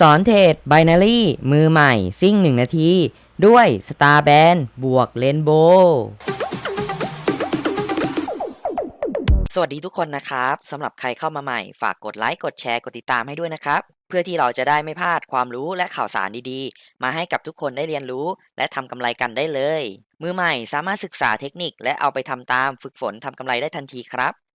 สอนเทรด Binary มือใหม่ ซิ่ง 1 นาที ด้วย Star Band บวก Rainbow สวัสดีทุกคนนะครับสำหรับใครเข้ามาใหม่ ฝากกดไลค์ กดแชร์ กดติดตามให้ด้วยนะครับ เพื่อที่เราจะได้ไม่พลาดความรู้และข่าวสารดีๆ มาให้กับทุกคนได้เรียนรู้ และทำกำไรกันได้เลย มือใหม่สามารถศึกษาเทคนิคและเอาไปทำตามฝึกฝนทำกำไรได้ทันทีครับ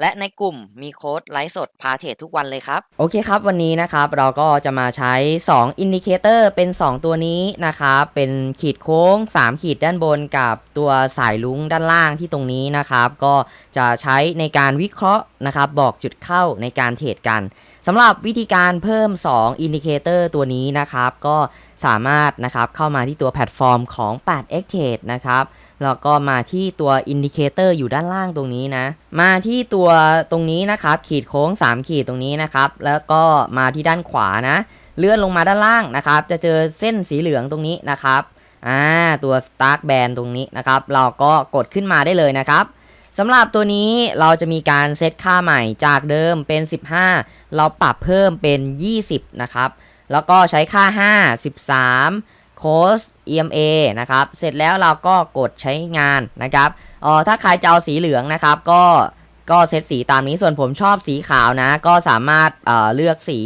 และในกลุ่มมีโค้ดไลฟ์สดพาเทรดทุกวันเลยครับ โอเคครับ วันนี้นะครับเราก็จะมาใช้ 2 อินดิเคเตอร์เป็น 2 ตัวนี้นะครับเป็นขีดโค้ง 3 ขีดด้านบนกับตัวสายลุ้งด้านล่างที่ตรงนี้นะครับ ก็จะใช้ในการวิเคราะห์นะครับ บอกจุดเข้าในการเทรดกันสำหรับวิธีการเพิ่ม 2 อินดิเคเตอร์ตัวนี้นะครับ ก็สามารถนะครับเข้ามาที่ตัวแพลตฟอร์มของ 8x Trade นะครับ แล้วก็มาที่ตัวอินดิเคเตอร์อยู่ด้านล่างตรงนี้นะ มาที่ตัวตรงนี้นะครับ ขีดโค้ง 3 ขีดตรงนี้นะครับ แล้วก็มาที่ด้านขวานะ เลื่อนลงมาด้านล่างนะครับ จะเจอเส้นสีเหลืองตรงนี้นะครับอ่าตัว Start Band ตรงนี้นะครับ เราก็กดขึ้นมาได้เลยนะครับสำหรับตัวนี้เราจะมีการเซตค่าใหม่จากเดิมเป็น 15 เราปรับเพิ่มเป็น 20 นะครับ แล้วก็ใช้ค่า 5 13 โค้ด EMA นะครับ เสร็จแล้วเราก็กดใช้งานนะครับเอ๋อถ้าใครจะเอาสีเหลืองนะครับ ก็ก็เซตสีตามนี้ส่วนผมชอบสีขาวนะ ก็สามารถเเลือกสี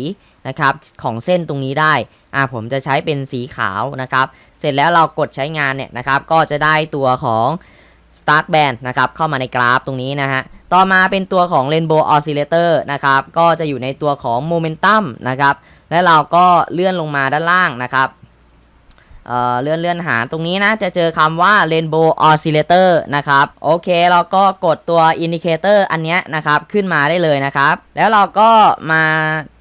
นะครับของเส้นตรงนี้ได้ อ่าผมจะใช้เป็นสีขาวนะครับ เสร็จแล้วเรากดใช้งานเนี่ยนะครับ ก็จะได้ตัวของ Start Band นะครับ เข้ามาในกราฟตรงนี้นะฮะ ต่อมาเป็นตัวของ Rainbow Oscillator นะครับ ก็จะอยู่ในตัวของ Momentum นะครับ และเราก็เลื่อนลงมาด้านล่างนะครับ เลื่อนเลื่อนหาตรงนี้นะ จะเจอคำว่า Rainbow Oscillator นะครับ โอเค เราก็กดตัว Indicator อันนี้นะครับ ขึ้นมาได้เลยนะครับ แล้วเราก็มา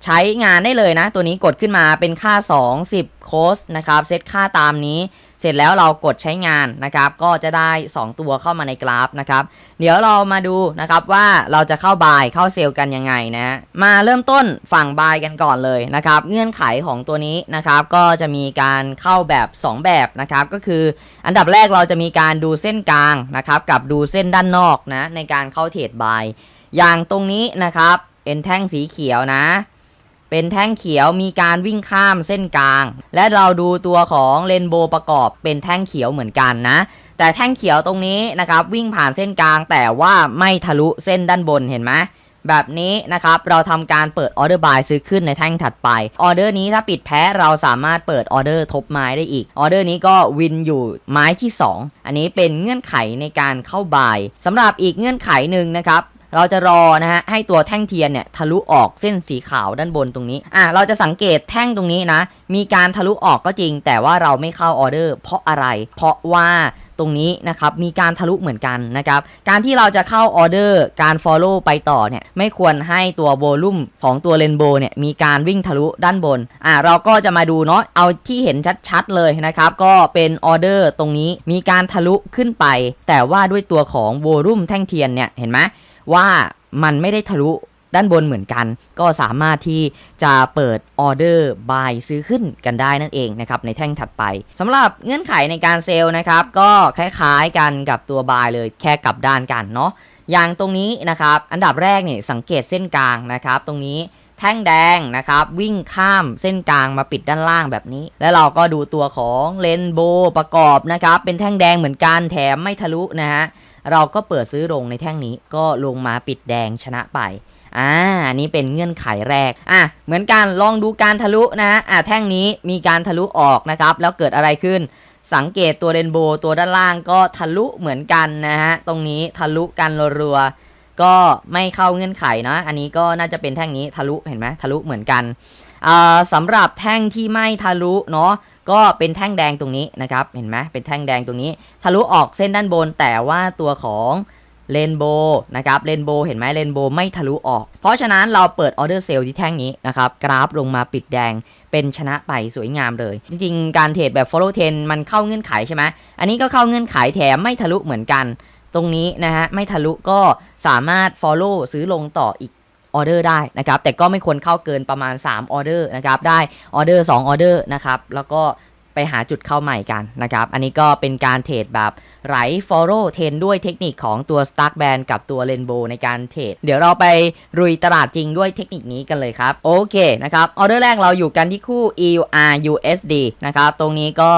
ใช้งานได้เลยนะ ตัวนี้กดขึ้นมาเป็นค่า 2 10 โคสนะครับ เซตค่าตามนี้ เสร็จแล้วเรากดใช้งานนะครับ ก็จะได้ 2 ตัวเข้ามาในกราฟนะครับ เดี๋ยวเรามาดูนะครับว่าเราจะเข้าบายเข้าเซลล์กันยังไงนะมาเริ่มต้นฝั่งบายกันก่อนเลยนะครับ เงื่อนไขของตัวนี้นะครับ ก็จะมีการเข้าแบบ 2 แบบนะครับ ก็คืออันดับแรกเราจะมีการดูเส้นกลางนะครับ กับดูเส้นด้านนอกนะในการเข้าเทรดบายอย่างตรงนี้นะครับเป็นแท่งสีเขียวนะ เป็นแท่งเขียวมีการวิ่งข้ามเส้นกลาง และเราดูตัวของเรนโบว์ประกอบเป็นแท่งเขียวเหมือนกันนะ แต่แท่งเขียวตรงนี้นะครับวิ่งผ่านเส้นกลาง แต่ว่าไม่ทะลุเส้นด้านบนเห็นไหมแบบนี้นะครับเราทำการเปิดออเดอร์บายซื้อขึ้นในแท่งถัดไปออเดอร์นี้ถ้าปิดแพ้เราสามารถเปิดออเดอร์ทบไม้ได้อีกออเดอร์นี้ก็วินอยู่ไม้ที่ 2 อันนี้เป็นเงื่อนไขในการเข้าบายสำหรับอีกเงื่อนไขหนึ่งนะครับ เราจะรอนะฮะให้ตัวแท่งเทียนเนี่ยทะลุออกเส้นสีขาวด้านบนตรงนี้อะเราจะสังเกตแท่งตรงนี้นะ มีการทะลุออกก็จริง แต่ว่าเราไม่เข้าออเดอร์เพราะอะไร เพราะว่าตรงนี้นะครับมีการทะลุเหมือนกันนะครับการที่เราจะเข้าออเดอร์การ Follow ไปต่อเนี่ยไม่ควรให้ตัวโวลุ่มของตัวเรนโบว์เนี่ยมีการวิ่งทะลุด้านบนอะเราก็จะมาดูเนาะเอาที่เห็นชัดๆเลยนะครับก็เป็นออเดอร์ตรงนี้มีการทะลุขึ้นไป แต่ว่าด้วยตัวของโวลุ่มแท่งเทียนเนี่ยเห็นไหม ว่ามันไม่ได้ทะลุด้านบนเหมือนกัน ก็สามารถที่จะเปิดออเดอร์บายซื้อขึ้นกันได้นั่นเองนะครับในแท่งถัดไปสำหรับเงื่อนไขในการเซลล์นะครับก็คล้ายๆกันกับตัวบายเลยแค่กลับด้านกันเนาะอย่างตรงนี้นะครับอันดับแรกเนี่ยสังเกตเส้นกลางนะครับตรงนี้แท่งแดงนะครับวิ่งข้ามเส้นกลางมาปิดด้านล่างแบบนี้ แล้วเราก็ดูตัวของเลนโบประกอบนะครับเป็นแท่งแดงเหมือนกันแถมไม่ทะลุนะฮะ เราก็เปิดซื้อลงในแท่งนี้ก็ลงมาปิดแดงชนะไปอ่าอันนี้เป็นเงื่อนไขแรก อะ เหมือนกัน ลองดูการทะลุนะฮะ อะ แท่งนี้มีการทะลุออกนะครับ แล้วเกิดอะไรขึ้น สังเกตตัวเรนโบว์ตัวด้านล่างก็ทะลุเหมือนกันนะฮะ ตรงนี้ทะลุกันรัวๆ ก็ไม่เข้าเงื่อนไขนะ อันนี้ก็น่าจะเป็นแท่งนี้ทะลุ เห็นไหมทะลุเหมือนกัน สำหรับแท่งที่ไม่ทะลุเนาะก็เป็นแท่งแดงตรงนี้นะครับเห็นไหมเป็นแท่งแดงตรงนี้ ทะลุออกเส้นด้านบนแต่ว่าตัวของเรนโบนะครับเรนโบเห็นไหมเรนโบไม่ทะลุออก เพราะฉะนั้นเราเปิดออเดอร์เซลล์ที่แท่งนี้นะครับกราฟลงมาปิดแดงเป็นชนะไปสวยงามเลย จริงๆ การเทรดแบบ follow t r e n มันเข้าเงื่อนไขใช่ไหมอันนี้ก็เข้าเงื่อนไขแถมไม่ทะลุเหมือนกัน ตรงนี้นะฮะไม่ทะลุก็สามารถ follow ซื้อลงต่ออีก ออเดอร์ได้นะครับแต่ก็ไม่ควรเข้าเกินประมาณ 3 ออเดอร์นะครับได้ออเดอร์2ออเดอร์นะครับแล้วก็ไปหาจุดเข้าใหม่กันนะครับ อันนี้ก็เป็นการเทรดแบบไหล follow เทรนด้วยเทคนิคของตัว Stark Band กับตัว Rainbow ในการเทรด เดี๋ยวเราไปรุยตลาดจริงด้วยเทคนิคนี้กันเลยครับ โอเคนะครับ ออเดอร์แรกเราอยู่กันที่คู่ EUR USD นะครับ ตรงนี้ก็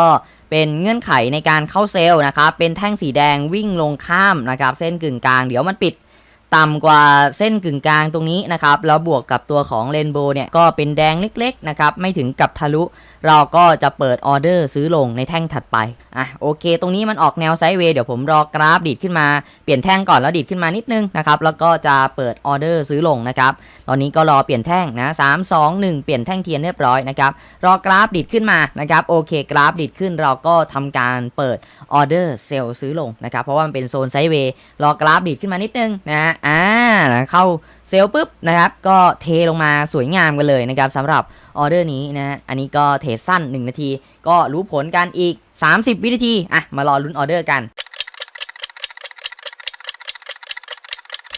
เป็นเงื่อนไขในการเข้าเซลล์นะครับ เป็นแท่งสีแดงวิ่งลงข้ามนะครับ เส้นกึ่งกลาง เดี๋ยวมันปิด ต่ำกว่าเส้นกึ่งกลางตรงนี้นะครับ แล้วบวกกับตัวของเรนโบว์เนี่ย ก็เป็นแดงเล็กๆนะครับ ไม่ถึงกับทะลุ เราก็จะเปิดออเดอร์ซื้อลงในแท่งถัดไป อะโอเค ตรงนี้มันออกแนวไซด์เวย์เดี๋ยวผมรอกราฟดีดขึ้นมา เปลี่ยนแท่งก่อนแล้วดีดขึ้นมานิดนึงนะครับ แล้วก็จะเปิดออเดอร์ซื้อลงนะครับ ตอนนี้ก็รอเปลี่ยนแท่งนะสามสองหนึ่งเปลี่ยนแท่งเทียนเรียบร้อยนะครับ รอกราฟดีดขึ้นมานะครับ โอเค กราฟดีดขึ้นเราก็ทำการเปิดออเดอร์เซลล์ซื้อลงนะครับ เพราะว่ามันเป็นโซนไซด์เวย์ รอกราฟดีดขึ้นมานิดนึงนะฮะอ่าเข้าเซลล์ปุ๊บนะครับ ก็เทลงมาสวยงามกันเลยนะครับสำหรับออเดอร์นี้นะฮะอันนี้ก็เทสั้น 1 นาที ก็รู้ผลกันอีก 30 วินาทีอะมารอลุ้นออเดอร์กัน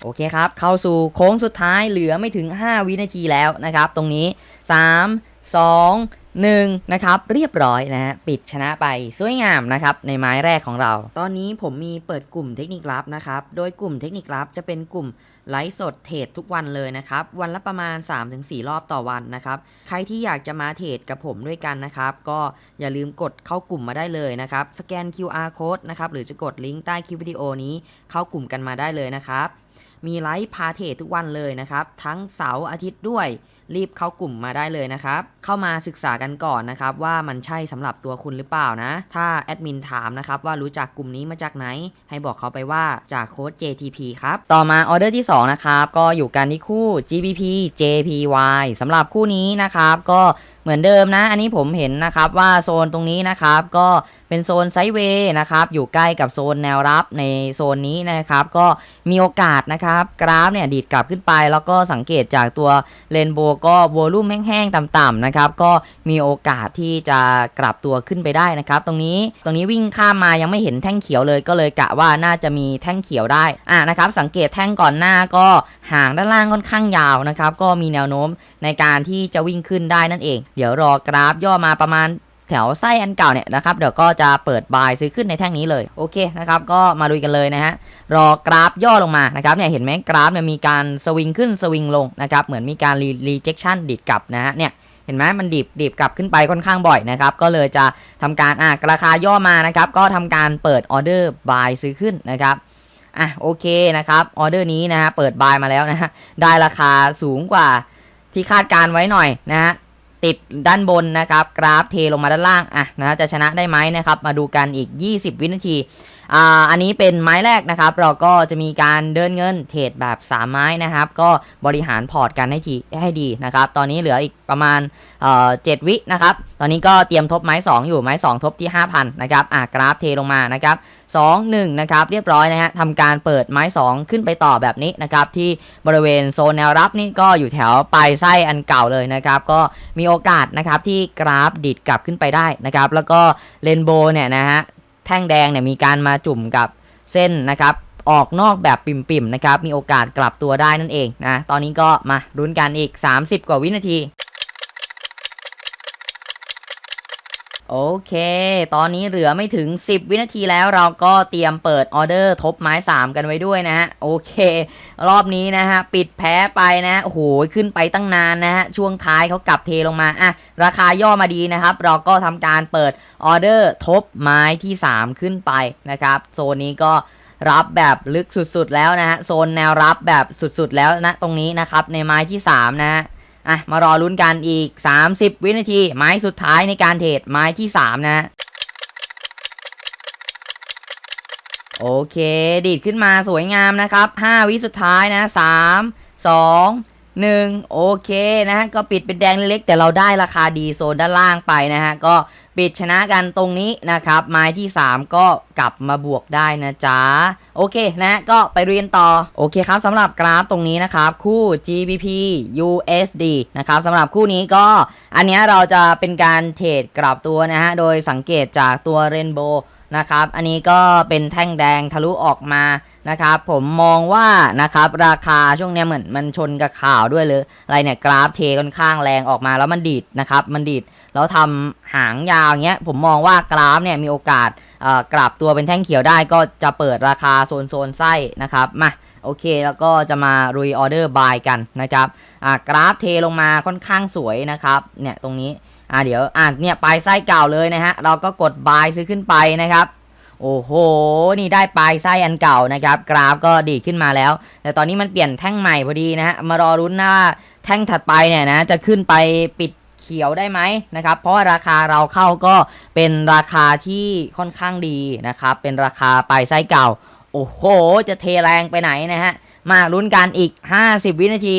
โอเคครับ เข้าสู่โค้งสุดท้ายเหลือไม่ถึง 5 วินาทีแล้วนะครับ ตรงนี้ 3 2 1นะครับเรียบร้อยนะฮะปิดชนะไปสวยงามนะครับในไม้แรกของเรา ตอนนี้ผมมีเปิดกลุ่มเทคนิคลับนะครับโดยกลุ่มเทคนิคลับจะเป็นกลุ่มไลฟ์สดเทรดทุกวันเลยนะครับวันละประมาณ 3-4 รอบต่อวันนะครับใครที่อยากจะมาเทรดกับผมด้วยกันนะครับก็อย่าลืมกดเข้ากลุ่มมาได้เลยนะครับสแกน QR code นะครับหรือจะกดลิงก์ใต้คลิปวิดีโอนี้เข้ากลุ่มกันมาได้เลยนะครับมีไลฟ์พาเทรดทุกวันเลยนะครับทั้งเสาร์อาทิตย์ด้วย รีบเข้ากลุ่มมาได้เลยนะครับ เข้ามาศึกษากันก่อนนะครับ ว่ามันใช่สำหรับตัวคุณหรือเปล่านะ ถ้าแอดมินถามนะครับว่ารู้จักกลุ่มนี้มาจากไหน ให้บอกเขาไปว่าจากโค้ด JTP ครับ ต่อมาออเดอร์ที่ 2 นะครับ ก็อยู่กันที่คู่ GBP JPY สำหรับคู่นี้นะครับ ก็เหมือนเดิมนะ อันนี้ผมเห็นนะครับว่าโซนตรงนี้นะครับ ก็เป็นโซนไซด์เวย์นะครับ อยู่ใกล้กับโซนแนวรับในโซนนี้นะครับ ก็มีโอกาสนะครับ กราฟเนี่ยดีดกลับขึ้นไป แล้วก็สังเกตจากตัวเรนโบก็วอลุ่มแห้งๆต่ำๆนะครับก็มีโอกาสที่จะกลับตัวขึ้นไปได้นะครับ ตรงนี้ตรงนี้วิ่งข้ามมายังไม่เห็นแท่งเขียวเลยก็เลยกะว่าน่าจะมีแท่งเขียวได้อะนะครับสังเกตแท่งก่อนหน้าก็ห่างด้านล่างค่อนข้างยาวนะครับก็มีแนวโน้มในการที่จะวิ่งขึ้นได้นั่นเอง เดี๋ยวรอกราฟย่อมาประมาณ แถวไส้อันเก่าเนี่ยนะครับเดี๋ยวก็จะเปิดบายซื้อขึ้นในแท่งนี้เลยโอเคนะครับก็มาดูกันเลยนะฮะรอกราฟย่อลงมานะครับเนี่ยเห็นไหมกราฟเนี่ยมีการสวิงขึ้นสวิงลงนะครับเหมือนมีการรีรีเจคชั่นดิดกลับนะฮะเนี่ยเห็นไหมมันดิบดิบกลับขึ้นไปค่อนข้างบ่อยนะครับ ก็เลยจะทำการอะราคาย่อมานะครับ ก็ทำการเปิดออเดอร์บายซื้อขึ้นนะครับอะโอเคนะครับออเดอร์นี้นะฮะเปิดบายมาแล้วนะฮะได้ราคาสูงกว่าที่คาดการไว้หน่อยนะฮะ ติดด้านบนนะครับ กราฟเทลงมาด้านล่างอะนะจะชนะได้ไหมนะครับ มาดูกันอีก 20 วินาที อ่าอันนี้เป็นไม้แรกนะครับ เราก็จะมีการเดินเงินเทรดแบบ3ไม้นะครับ ก็บริหารพอร์ตกันให้ดีให้ดีนะครับ ตอนนี้เหลืออีกประมาณเอ่อ7วินะครับ ตอนนี้ก็เตรียมทบไม้ 2 อยู่ไม้ 2 ทบที่ 5,000นะครับอะกราฟเทลงมานะครับ2 1นะครับเรียบร้อยนะฮะทำการเปิดไม้ 2 ขึ้นไปต่อแบบนี้นะครับที่บริเวณโซนแนวรับนี่ก็อยู่แถวปลายไส้อันเก่าเลยนะครับก็มีโอกาสนะครับที่กราฟดิดกลับขึ้นไปได้นะครับแล้วก็เรนโบว์เนี่ยนะฮะ แท่งแดงเนี่ยมีการมาจุ่มกับเส้นนะครับออกนอกแบบปิ่มๆนะครับมีโอกาสกลับตัวได้นั่นเองนะตอนนี้ก็มาลุ้นกันอีก 30 กว่าวินาที โอเค ตอนนี้เหลือไม่ถึง 10 วินาทีแล้วเราก็เตรียมเปิดออเดอร์ทบไม้ 3 กันไว้ด้วยนะฮะ โอเค รอบนี้นะฮะ ปิดแพ้ไปนะ โอ้โห ขึ้นไปตั้งนานนะฮะ ช่วงท้ายเขากลับเทลงมาอะราคาย่อมาดีนะครับ เราก็ทำการเปิดออเดอร์ทบไม้ที่ 3 ขึ้นไปนะครับ โซนนี้ก็รับแบบลึกสุดๆแล้วนะฮะ โซนแนวรับแบบสุดๆแล้วนะตรงนี้นะครับ ในไม้ที่ 3 นะฮะ อะมารอลุ้นกันอีก 30 วินาที ไม้สุดท้ายในการเทรดไม้ที่ 3นะฮะโอเค ดีดขึ้นมาสวยงามนะครับ 5 วิสุดท้ายนะ 3 2 1 โอเคนะฮะ ก็ปิดเป็นแดงเล็กๆแต่เราได้ราคาดีโซนด้านล่างไปนะฮะ ก็ ปิดชนะกันตรงนี้นะครับ ไม้ที่ 3 ก็กลับมาบวกได้นะจ๊ะ โอเคนะก็ไปเรียนต่อ โอเคครับสำหรับกราฟตรงนี้นะครับ คู่ GBP USD นะครับสำหรับคู่นี้ก็อันนี้เราจะเป็นการเทรดกลับตัวนะฮะ โดยสังเกตจากตัวเรนโบว์ นะครับ อันนี้ก็เป็นแท่งแดงทะลุออกมานะครับ ผมมองว่านะครับราคาช่วงนี้เหมือนมันชนกับข่าวด้วยเลยอะไรเนี่ยกราฟเทค่อนข้างแรงออกมาแล้วมันดีดนะครับ มันดีดแล้วทำหางยาวอย่างเงี้ย ผมมองว่ากราฟเนี่ยมีโอกาสกลับตัวเป็นแท่งเขียวได้ก็จะเปิดราคาโซนโซนไส้นะครับมาโอเค แล้วก็จะมารุยออเดอร์บายกันนะครับอ่ากราฟเทลงมาค่อนข้างสวยนะครับเนี่ยตรงนี้ อ่าเดี๋ยวอ่าเนี่ยปลายไส้เก่าเลยนะฮะเราก็กดบายซื้อขึ้นไปนะครับโอ้โห นี่ได้ปลายไส้อันเก่านะครับ กราฟก็ดีขึ้นมาแล้ว แต่ตอนนี้มันเปลี่ยนแท่งใหม่พอดีนะฮะ มารอรุ้นหน้าแท่งถัดไปเนี่ยนะ จะขึ้นไปปิดเขียวได้ไหมนะครับ เพราะว่าราคาเราเข้าก็เป็นราคาที่ค่อนข้างดีนะครับ เป็นราคาปลายไส้เก่า โอ้โห จะเทแรงไปไหนนะฮะ มาลุ้นกันอีก 50 วินาที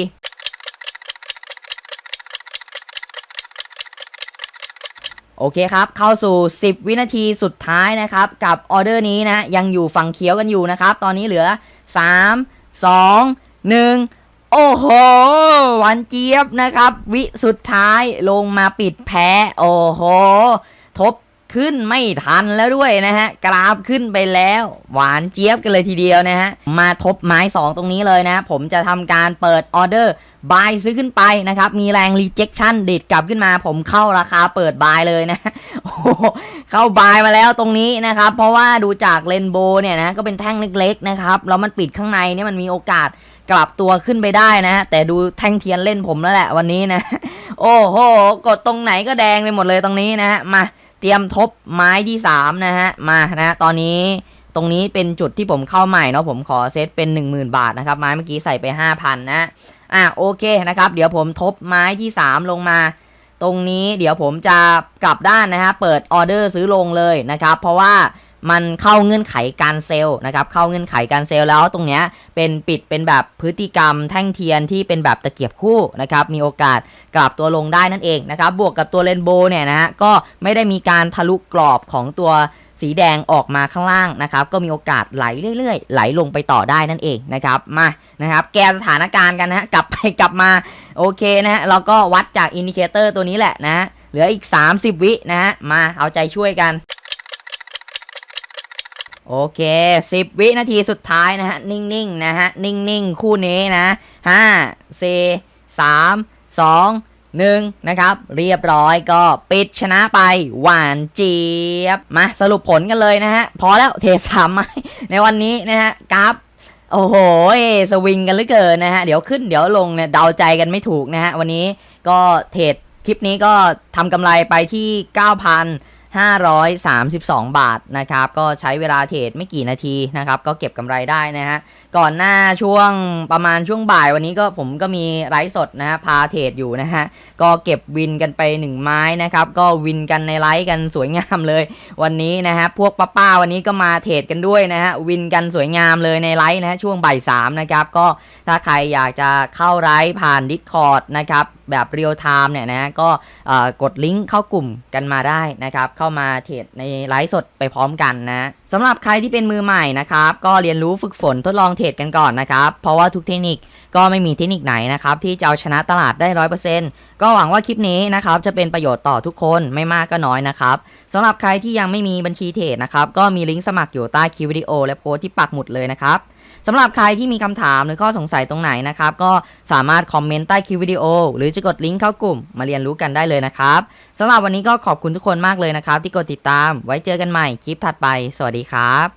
โอเคครับ เข้าสู่ 10 วินาทีสุดท้ายนะครับ กับออเดอร์นี้นะ ยังอยู่ฝั่งเขียวกันอยู่นะครับ ตอนนี้เหลือ 3 2 1 โอ้โห หวานเจี๊ยบนะครับ วิสุดท้ายลงมาปิดแพ้ โอ้โห ทบ ขึ้นไม่ทันแล้วด้วยนะฮะ กราฟขึ้นไปแล้ว หวานเจี๊ยบกันเลยทีเดียวนะฮะ มาทบไม้ 2 ตรงนี้เลยนะ ผมจะทำการเปิดออเดอร์บายซื้อขึ้นไปนะครับ มีแรง rejection ดิดกลับขึ้นมา ผมเข้าราคาเปิดบายเลยนะโอ้เข้าบายมาแล้วตรงนี้นะครับ เพราะว่าดูจากเลนโบเนี่ยนะ ก็เป็นแท่งเล็กๆนะครับ แล้วมันปิดข้างในเนี่ยมันมีโอกาสกลับตัวขึ้นไปได้นะ แต่ดูแท่งเทียนเล่นผมแล้วแหละวันนี้นะ โอ้โห กดตรงไหนก็แดงไปหมดเลยตรงนี้นะฮะ มา เตรียมทบไม้ที่3นะฮะมานะตอนนี้ตรงนี้เป็นจุดที่ผมเข้าใหม่เนาะผมขอเซตเป็น 10,000 บาทนะครับไม้เมื่อกี้ใส่ไป 5,000 นะอะโอเคนะครับเดี๋ยวผมทบไม้ที่ 3 ลงมา ตรงนี้เดี๋ยวผมจะกลับด้านนะฮะเปิดออเดอร์ซื้อลงเลยนะครับเพราะว่า มันเข้าเงื่อนไขการเซลล์นะครับ เข้าเงื่อนไขการเซลล์แล้วตรงเนี้ยเป็นปิดเป็นแบบพฤติกรรมแท่งเทียนที่เป็นแบบตะเกียบคู่นะครับ มีโอกาสกลับตัวลงได้นั่นเองนะครับ บวกกับตัวเรนโบว์เนี่ยนะฮะก็ไม่ได้มีการทะลุกรอบของตัวสีแดงออกมาข้างล่างนะครับ ก็มีโอกาสไหลเรื่อยๆ ไหลลงไปต่อได้นั่นเองนะครับมานะครับ แก้สถานการณ์กันนะฮะกลับไปกลับมาโอเคนะฮะเราก็วัดจากอินดิเคเตอร์ตัวนี้แหละนะฮะเหลืออีก 30 วินะฮะมาเอาใจช่วยกัน โอเค 10 วินาทีสุดท้ายนะฮะ นิ่งๆนะฮะ นิ่งๆ คู่นี้นะ 5 4 3 2 1 นะครับ เรียบร้อยก็ปิดชนะไป หวานเจี๊ยบ มาสรุปผลกันเลยนะฮะ พอแล้วเทสามไม้ในวันนี้นะฮะกราฟโอ้โห สวิงกันเหลือเกินนะฮะ เดี๋ยวขึ้นเดี๋ยวลงเนี่ยเดาใจกันไม่ถูกนะฮะ วันนี้ก็เทรดคลิปนี้ก็ทำกำไรไปที่ 532 บาทนะครับ ก็ใช้เวลาเทรดไม่กี่นาทีนะครับ ก็เก็บกำไรได้นะฮะ ก่อนหน้าช่วงประมาณช่วงบ่ายวันนี้ก็ผมก็มีไลฟ์สดนะฮะพาเทรดอยู่นะฮะ ก็เก็บวินกันไป 1 ไม้นะครับ ก็วินกันในไลฟ์กันสวยงามเลย วันนี้นะฮะ พวกป้าป้าๆวันนี้ก็มาเทรดกันด้วยนะฮะ วินกันสวยงามเลยในไลฟ์นะฮะช่วงบ่ายสามนะครับ ก็ถ้าใครอยากจะเข้าไลฟ์ผ่าน Discord นะครับแบบเรียลไทม์เนี่ยนะก็กดลิงก์เข้ากลุ่มกันมาได้นะครับเข้ามาเทรดในไลฟ์สดไปพร้อมกันนะ สำหรับใครที่เป็นมือใหม่นะครับก็เรียนรู้ฝึกฝนทดลองเทรดกันก่อนนะครับเพราะว่าทุกเทคนิคก็ไม่มีเทคนิคไหนนะครับที่จะเอาชนะตลาดได้ร้อยเปอร์เซ็นต์ก็หวังว่าคลิปนี้นะครับจะเป็นประโยชน์ต่อทุกคนไม่มากก็น้อยนะครับสำหรับใครที่ยังไม่มีบัญชีเทรดนะครับก็มีลิงก์สมัครอยู่ใต้คลิปวิดีโอ และโพสที่ปักหมุดเลยนะครับสำหรับใครที่มีคำถามหรือข้อสงสัยตรงไหนนะครับก็สามารถคอมเมนต์ใต้คลิปวิดีโอ หรือจะกดลิงก์เข้ากลุ่มมาเรียนรู้กันได้เลยนะครับสำหรับวันนี้ก็ขอบคุณทุกคนมากเลยนะครับที่กดติดตาม ไว้เจอกันใหม่คลิปถัดไปสวัสดีครับ